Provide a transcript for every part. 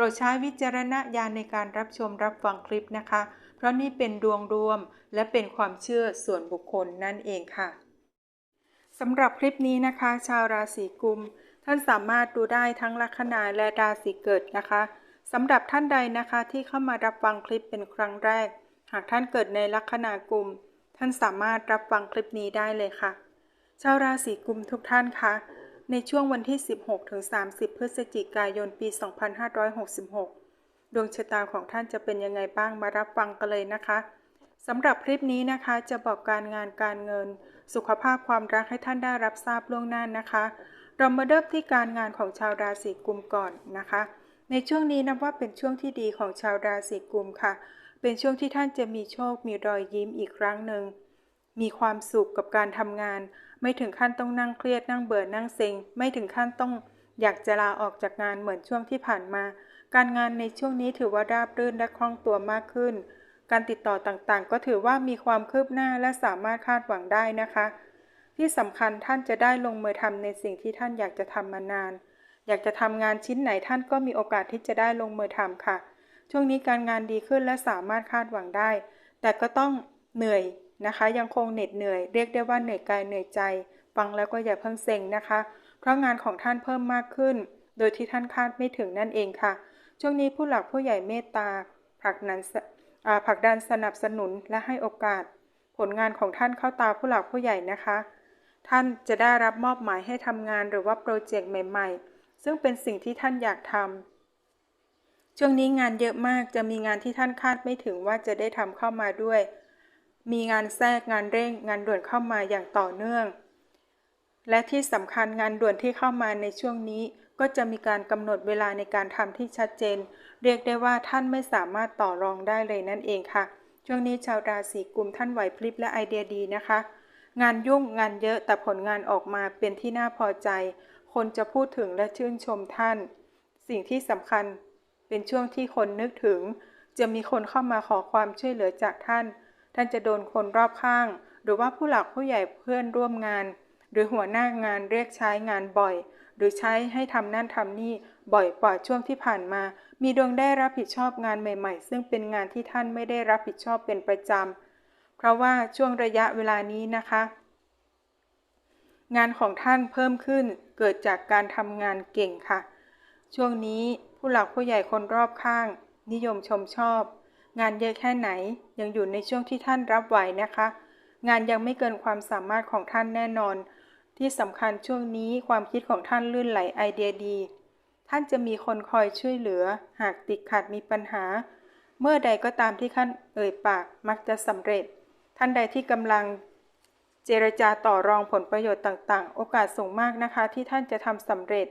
ปรดใช้วิจารณญาณในการรับชมรับฟังคลิปนะคะ เพราะนี่เป็นดวงรวมและเป็นความเชื่อส่วนบุคคลนั่นเองค่ะสำหรับคลิปนี้นะคะ ชาวราศีกุม ท่านสามารถดูได้ทั้งลัคนาและราศีเกิดนะคะสำหรับท่านใดนะคะที่เข้ามารับฟังคลิปเป็นครั้งแรก หากท่านเกิดในลัคนากุม ท่านสามารถรับฟังคลิปนี้ได้เลยค่ะ ชาวราศีกุมทุกท่านคะ ในช่วงวันที่ 16 ถึง 30 พฤศจิกายน ปี 2566 ดวงชะตาของท่านจะเป็นยังไงบ้างมารับฟังกันเลยนะคะสำหรับคลิปนี้นะคะจะบอกการงานการเงิน สุขภาพความรักให้ท่านได้รับทราบล่วงหน้านะคะ เรามาเริ่มที่การงานของชาวราศีกุมก่อนนะคะ ในช่วงนี้นับว่าเป็นช่วงที่ดีของชาวราศีกุมค่ะ เป็นช่วงที่ท่านจะมีโชคมีรอยยิ้มอีกครั้งหนึ่งมีความสุขกับการทำงาน ไม่ถึงขั้นต้องนั่งเครียดนั่งเบื่อนั่งเซ็ง ไม่ถึงขั้นต้องอยากจะลาออกจากงานเหมือนช่วงที่ผ่านมา การงานในช่วงนี้ถือว่าราบรื่นและคล่องตัวมากขึ้น การติดต่อต่างๆ ก็ถือว่ามีความคืบหน้าและสามารถคาดหวังได้นะคะ ที่สำคัญท่านจะได้ลงมือทำในสิ่งที่ท่านอยากจะทำมานาน อยากจะทำงานชิ้นไหนท่านก็มีโอกาสที่จะได้ลงมือทำค่ะ ช่วงนี้การงานดีขึ้นและสามารถคาดหวังได้ แต่ก็ต้องเหนื่อย นะคะ ยังคงเหน็ดเหนื่อย เรียกได้ว่าเหนื่อยกายเหนื่อยใจ ฟังแล้วก็อย่าเพิ่งเซ็งนะคะ เพราะงานของท่านเพิ่มมากขึ้น โดยที่ท่านคาดไม่ถึงนั่นเองค่ะ ช่วงนี้ผู้หลักผู้ใหญ่เมตตาผลักนันผลักดันสนับสนุนและให้โอกาส ผลงานของท่านเข้าตาผู้หลักผู้ใหญ่นะคะ ท่านจะได้รับมอบหมายให้ทำงานหรือว่าโปรเจกต์ใหม่ ๆ ซึ่งเป็นสิ่งที่ท่านอยากทำช่วงนี้งานเยอะมากจะมีงานที่ท่านคาดไม่ถึงว่าจะได้ทำเข้ามาด้วย มีงานแทรกงานเร่งงานด่วนเข้ามาอย่างต่อเนื่อง และที่สำคัญงานด่วนที่เข้ามาในช่วงนี้ ก็จะมีการกำหนดเวลาในการทำที่ชัดเจน เรียกได้ว่าท่านไม่สามารถต่อรองได้เลยนั่นเองค่ะ ช่วงนี้ชาวราศีกุมท่านไหวพริบและไอเดียดีนะคะ งานยุ่งงานเยอะแต่ผลงานออกมาเป็นที่น่าพอใจ คนจะพูดถึงและชื่นชมท่าน สิ่งที่สำคัญเป็นช่วงที่คนนึกถึง จะมีคนเข้ามาขอความช่วยเหลือจากท่าน ท่านจะโดนคนรอบข้าง หรือว่าผู้หลักผู้ใหญ่เพื่อนร่วมงาน หรือหัวหน้างานเรียกใช้งานบ่อย หรือใช้ให้ทำนั่นทำนี่บ่อยกว่าช่วงที่ผ่านมา มีดวงได้รับผิดชอบงานใหม่ ๆ ซึ่งเป็นงานที่ท่านไม่ได้รับผิดชอบเป็นประจำเพราะว่าช่วงระยะเวลานี้นะคะ งานของท่านเพิ่มขึ้นเกิดจากการทำงานเก่งค่ะ ช่วงนี้ผู้หลักผู้ใหญ่คนรอบข้าง นิยมชมชอบ งานเยอะแค่ไหนยังอยู่ในช่วงที่ท่านรับไหวนะคะ งานยังไม่เกินความสามารถของท่านแน่นอน ที่สำคัญช่วงนี้ความคิดของท่านลื่นไหลไอเดียดี ท่านจะมีคนคอยช่วยเหลือ หากติดขัดมีปัญหา เมื่อใดก็ตามที่ท่านเอ่ยปากมักจะสำเร็จ ท่านใดที่กำลังเจรจาต่อรองผลประโยชน์ต่าง ๆ โอกาสสูงมากนะคะ ที่ท่านจะทำสำเร็จ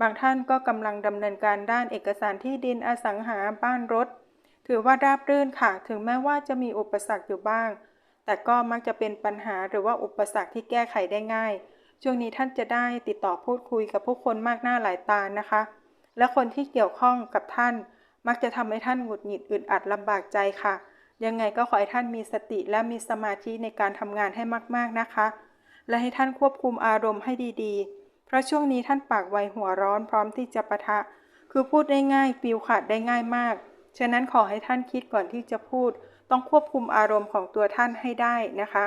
บางท่านก็กำลังดำเนินการด้านเอกสารที่ดินอสังหาบ้านรถ ถือว่าราบรื่นค่ะ ถึงแม้ว่าจะมีอุปสรรคอยู่บ้าง แต่ก็มักจะเป็นปัญหาหรือว่าอุปสรรคที่แก้ไขได้ง่าย ช่วงนี้ท่านจะได้ติดต่อพูดคุยกับผู้คนมากหน้าหลายตานะคะ และคนที่เกี่ยวข้องกับท่าน มักจะทำให้ท่านหงุดหงิดอึดอัดลำบากใจค่ะ ยังไงก็ขอให้ท่านมีสติและมีสมาธิในการทำงานให้มากๆนะคะ และให้ท่านควบคุมอารมณ์ให้ดีๆ เพราะช่วงนี้ท่านปากไวหัวร้อนพร้อมที่จะปะทะ คือพูดได้ง่ายฟิลขาดได้ง่ายมาก ฉะนั้นขอให้ท่านคิดก่อนที่จะพูด ต้องควบคุมอารมณ์ของตัวท่านให้ได้นะคะ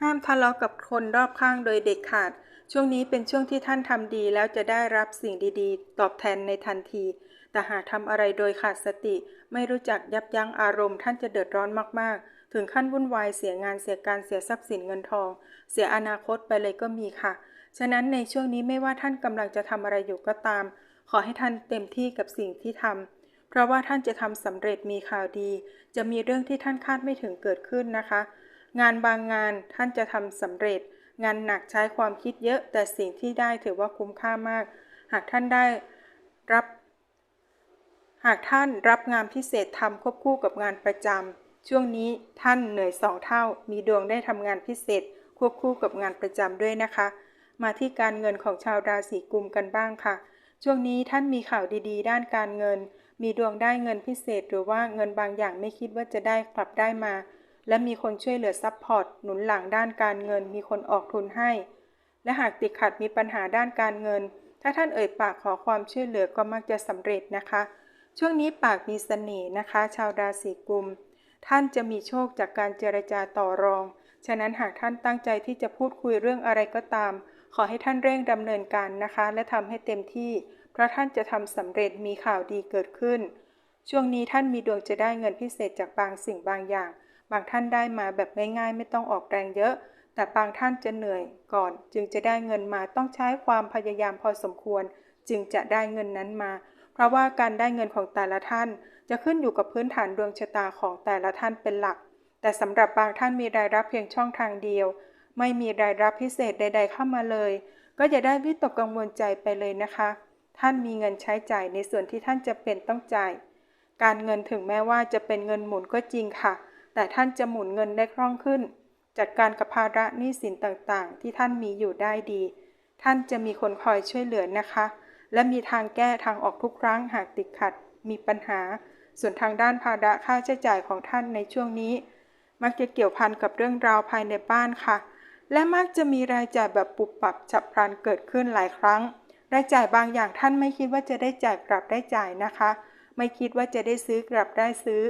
ห้ามทะเลาะกับคนรอบข้างโดยเด็ดขาด ช่วงนี้เป็นช่วงที่ท่านทำดีแล้วจะได้รับสิ่งดีๆ ตอบแทนในทันที แต่หากทำอะไรโดยขาดสติ ไม่รู้จักยับยั้งอารมณ์ท่านจะเดือดร้อนมากๆ ถึงขั้นวุ่นวายเสียงานเสียการเสียทรัพย์สินเงินทอง เสียอนาคตไปเลยก็มีค่ะ ฉะนั้นในช่วงนี้ไม่ว่าท่านกำลังจะทำอะไรอยู่ก็ตาม ขอให้ท่านเต็มที่กับสิ่งที่ทำ เพราะว่าท่านจะทำสำเร็จมีข่าวดี จะมีเรื่องที่ท่านคาดไม่ถึงเกิดขึ้นนะคะ งานบางงานท่านจะทำสำเร็จ งานหนักใช้ความคิดเยอะ แต่สิ่งที่ได้ถือว่าคุ้มค่ามาก หากท่านได้รับ หากท่านรับงานพิเศษทำควบคู่กับงานประจำช่วงนี้ท่านเหนื่อยสองเท่า มีดวงได้ทำงานพิเศษ ควบคู่กับงานประจำด้วยนะคะ มาที่การเงินของชาวราศีกุมกันบ้างค่ะ ช่วงนี้ท่านมีข่าวดี ๆ ด้านการเงิน มีดวงได้เงินพิเศษหรือว่าเงินบางอย่างไม่คิดว่าจะได้กลับได้มา และมีคนช่วยเหลือซัพพอร์ตหนุนหลังด้านการเงิน มีคนออกทุนให้ และหากติดขัดมีปัญหาด้านการเงิน ถ้าท่านเอ่ยปากขอความช่วยเหลือก็มักจะสำเร็จนะคะ ช่วงนี้ปากมีเสน่ห์นะคะ ชาวราศีกุม ท่านจะมีโชคจากการเจรจาต่อรอง ฉะนั้นหากท่านตั้งใจที่จะพูดคุยเรื่องอะไรก็ตาม ขอให้ท่านเร่งดำเนินการนะคะ และทำให้เต็มที่ เพราะท่านจะทำสำเร็จมีข่าวดีเกิดขึ้น ช่วงนี้ท่านมีดวงจะได้เงินพิเศษจากบางสิ่งบางอย่าง บางท่านได้มาแบบง่ายๆ ไม่ต้องออกแรงเยอะ แต่บางท่านจะเหนื่อยก่อน จึงจะได้เงินมาต้องใช้ความพยายามพอสมควร จึงจะได้เงินนั้นมา เพราะว่าการได้เงินของแต่ละท่าน จะขึ้นอยู่กับพื้นฐานดวงชะตาของแต่ละท่านเป็นหลัก แต่สำหรับบางท่านมีรายรับเพียงช่องทางเดียว ไม่มีรายรับพิเศษใด ๆ เข้ามาเลย ก็จะได้วิตกกังวลใจไปเลยนะคะ ท่านมีเงินใช้จ่ายในส่วนที่ท่านจะเป็นต้องจ่าย การเงินถึงแม้ว่าจะเป็นเงินหมุนก็จริงค่ะ แต่ท่านจะหมุนเงินได้คล่องขึ้น จัดการกับภาระหนี้สินต่างๆ ที่ท่านมีอยู่ได้ดี ท่านจะมีคนคอยช่วยเหลือนะคะ และมีทางแก้ทางออกทุกครั้งหากติดขัด มีปัญหา ส่วนทางด้านภาระค่าใช้จ่ายของท่านในช่วงนี้ มักจะเกี่ยวพันกับเรื่องราวภายในบ้านค่ะ และมักจะมีรายจ่ายแบบปุบปับฉับพลันเกิดขึ้นหลายครั้ง รายจ่ายบางอย่างท่านไม่คิดว่าจะได้จ่ายกลับได้จ่ายนะคะ ไม่คิดว่าจะได้ซื้อกลับได้ซื้อ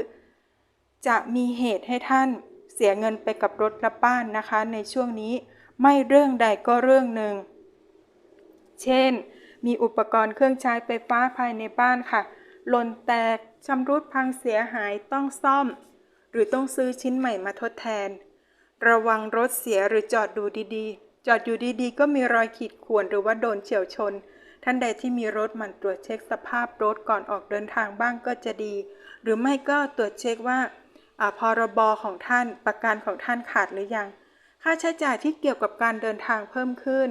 จะมีเหตุให้ท่านเสียเงินไปกับรถและบ้านนะคะ ในช่วงนี้ไม่เรื่องใดก็เรื่องหนึ่ง เช่น มีอุปกรณ์เครื่องใช้ไฟฟ้าภายในบ้านค่ะหล่นแตกชำรุดพังเสียหายต้องซ่อม หรือต้องซื้อชิ้นใหม่มาทดแทน ระวังรถเสียหรือจอดดูดีๆ จอดอยู่ดีๆ ก็มีรอยขีดข่วนหรือว่าโดนเฉียวชน ท่านใดที่มีรถมันตรวจเช็คสภาพรถก่อนออกเดินทางบ้างก็จะดี หรือไม่ก็ตรวจเช็คว่าอาพรบของท่านประกันของท่านขาดหรือยัง ค่าใช้จ่ายที่เกี่ยวกับการเดินทางเพิ่มขึ้น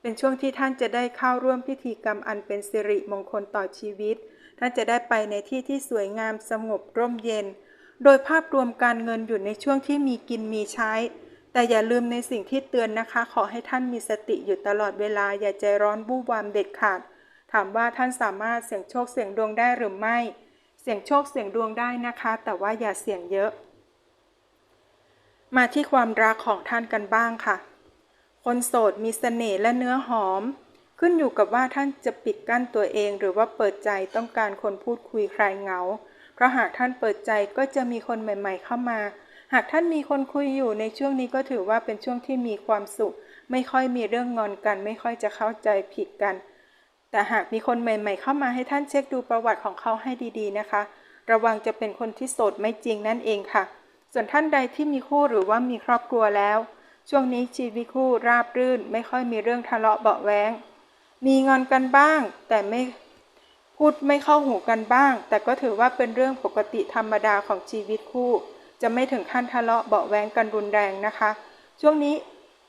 เป็นช่วงที่ท่านจะได้เข้าร่วมพิธีกรรมอันเป็นสิริมงคลต่อชีวิต ท่านจะได้ไปในที่ที่สวยงามสงบร่มเย็น โดยภาพรวมการเงินอยู่ในช่วงที่มีกินมีใช้ แต่อย่าลืมในสิ่งที่เตือนนะคะ ขอให้ท่านมีสติอยู่ตลอดเวลา อย่าใจร้อนบู้วามเด็ดขาด ถามว่าท่านสามารถเสี่ยงโชคเสี่ยงดวงได้หรือไม่ เสี่ยงโชคเสี่ยงดวงได้นะคะ แต่ว่าอย่าเสี่ยงเยอะ มาที่ความรักของท่านกันบ้างค่ะ คนโสดมีเสน่ห์และเนื้อหอม ขึ้นอยู่กับว่าท่านจะปิดกั้นตัวเอง หรือว่าเปิดใจต้องการคนพูดคุยคลายเหงา เพราะหากท่านเปิดใจก็จะมีคนใหม่ ๆ เข้ามา หากท่านมีคนคุยอยู่ในช่วงนี้ก็ถือว่าเป็นช่วงที่มีความสุข ไม่ค่อยมีเรื่องงอนกัน ไม่ค่อยจะเข้าใจผิดกัน แต่หากมีคนใหม่ ๆ เข้ามาให้ท่านเช็คดูประวัติของเขาให้ดีๆนะคะ ระวังจะเป็นคนที่โสดไม่จริงนั่นเองค่ะ ส่วนท่านใดที่มีคู่หรือว่ามีครอบครัวแล้ว ช่วงนี้ชีวิตคู่ราบรื่น ไม่ค่อยมีเรื่องทะเลาะเบาะแว้งมีงอนกันบ้าง แต่ไม่พูดไม่เข้าหูกันบ้าง แต่ก็ถือว่าเป็นเรื่องปกติธรรมดาของชีวิตคู่ จะไม่ถึงขั้นทะเลาะเบาะแวงกันรุนแรงนะคะ ช่วงนี้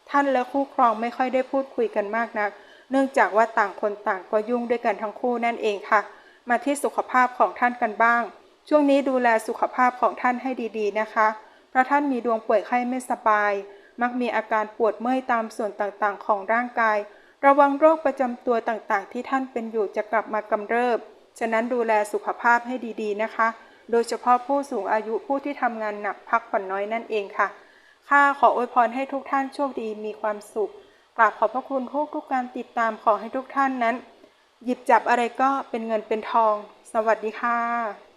ท่านและคู่ครองไม่ค่อยได้พูดคุยกันมากนัก เนื่องจากว่าต่างคนต่างก็ยุ่งด้วยกันทั้งคู่นั่นเองค่ะ มาที่สุขภาพของท่านกันบ้าง ช่วงนี้ดูแลสุขภาพของท่านให้ดีๆนะคะ เพราะท่านมีดวงป่วยไข้ไม่สบาย มักมีอาการปวดเมื่อยตามส่วนต่างๆ ของร่างกาย ระวังโรคประจำตัวต่างๆ ที่ท่านเป็นอยู่จะกลับมากำเริบ ฉะนั้นดูแลสุขภาพให้ดีๆนะคะ โดยเฉพาะผู้สูงอายุผู้ที่ทำงานหนักพักผ่อนน้อยนั่นเองค่ะ ข้าขออวยพรให้ทุกท่านโชคดีมีความสุข กราบขอบพระคุณทุกทุกการติดตามขอให้ทุกท่านนั้น หยิบจับอะไรก็เป็นเงินเป็นทอง สวัสดีค่ะ